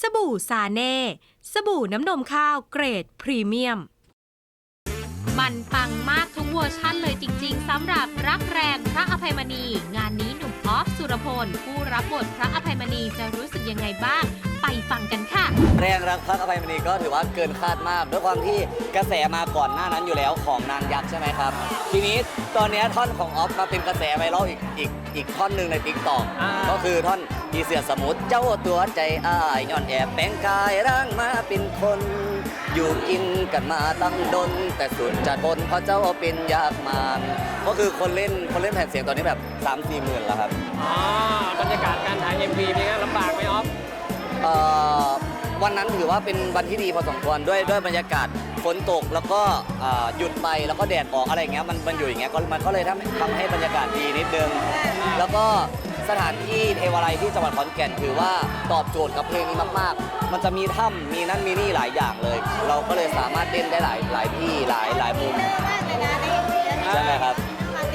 สบู่ซาเน่ สบู่น้ำนมข้าวเกรดพรีเมียม มันปังมากทุกเวอร์ชั่นเลยจริง ๆสำหรับรักแรงพระอภัยมณี งานนี้หนุ่มออฟสุรพล ผู้รับบทพระอภัยมณีจะรู้สึกยังไงบ้าง ไปฟังกันค่ะ แรงรักพักอภัยมณีก็ถือว่าเกินคาดมาก ด้วยความที่กระแสมาก่อนหน้านั้นอยู่แล้วของนางยักษ์ใช่ไหมครับ ทีนี้ตอนเนี้ยท่อนของออฟมาเป็นกระแสไวรัลอีกอีกอีกท่อนหนึ่งในติ๊กต็อกอ่า ก็คือท่อนอีเสือสมุทรเจ้าตัวใจอ้ายย้อนแอบแปลงกายร่างมาเป็นคน อยู่กินกันมาตั้งดน แต่สุดจะทนเพราะเจ้าเป็นยากมานก็คือคนเล่นคนเล่นแผ่นเสียงตอนนี้แบบ3 4หมื่นแล้วครับ อ๋อบรรยากาศการถ่าย MV เป็นไงลำบากไหมออฟเอ่อ วันนั้นถือว่าเป็นวันที่ดีพอสมควรด้วยด้วยบรรยากาศฝนตกแล้วก็เอ่อหยุดไปแล้วก็แดดออกอะไรอย่างเงี้ยมันมันอยู่อย่างเงี้ยก็มันก็เลยทำทำให้บรรยากาศดีนิดนึงแล้วก็สถานที่เทวาลัยที่จังหวัดขอนแก่นถือว่าตอบโจทย์กับเพลงนี้มากๆ มันจะมีถ้ำมีนั่นมีนี่หลายอย่างเลย เราก็เลยสามารถเล่นได้หลายหลายที่หลายหลายมุมใช่ไหมครับ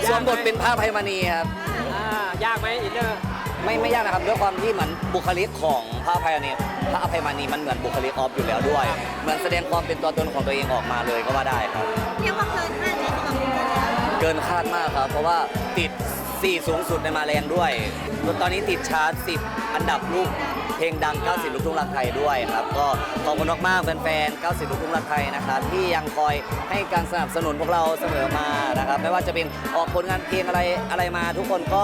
สวมบทเป็นพระอภัยมณีครับ อ่ายากไหมอินเนอร์ ไม่ไม่ยากนะครับด้วยความที่เหมือนบุคลิกของพระอภัยมณีพระอภัยมณีมันเหมือนบุคลิกออฟอยู่แล้วด้วยเหมือนแสดงความเป็นตัวตนของตัวเองออกมาเลยก็ว่าได้ครับ เรียกว่าเกินคาดไหมสำหรับคุณแล้วเกินคาดมากครับ เพราะว่าติด 4 สูงสุดในมาแรงด้วยตอนนี้ติดชาร์ต 10 อันดับลูกเพลงดัง 90 ลูกทุ่งรักไทยด้วยครับ ก็ขอบคุณมากๆแฟนๆ 90 ลูกทุ่งรักไทยนะครับที่ยังคอยให้การสนับสนุนพวกเราเสมอมานะครับ ไม่ว่าจะเป็นออกผลงานเพลงอะไรอะไรมา ทุกคนก็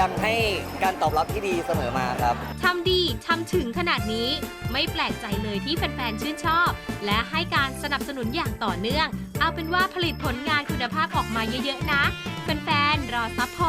ยังให้การตอบรับที่ดีเสมอมาครับทำดีทำถึงขนาดนี้ ไม่แปลกใจเลยที่แฟนๆ ชื่นชอบ และให้การสนับสนุนอย่างต่อเนื่อง เอาเป็นว่าผลิตผลงานคุณภาพออกมาเยอะๆนะแฟนๆรอซัพพอ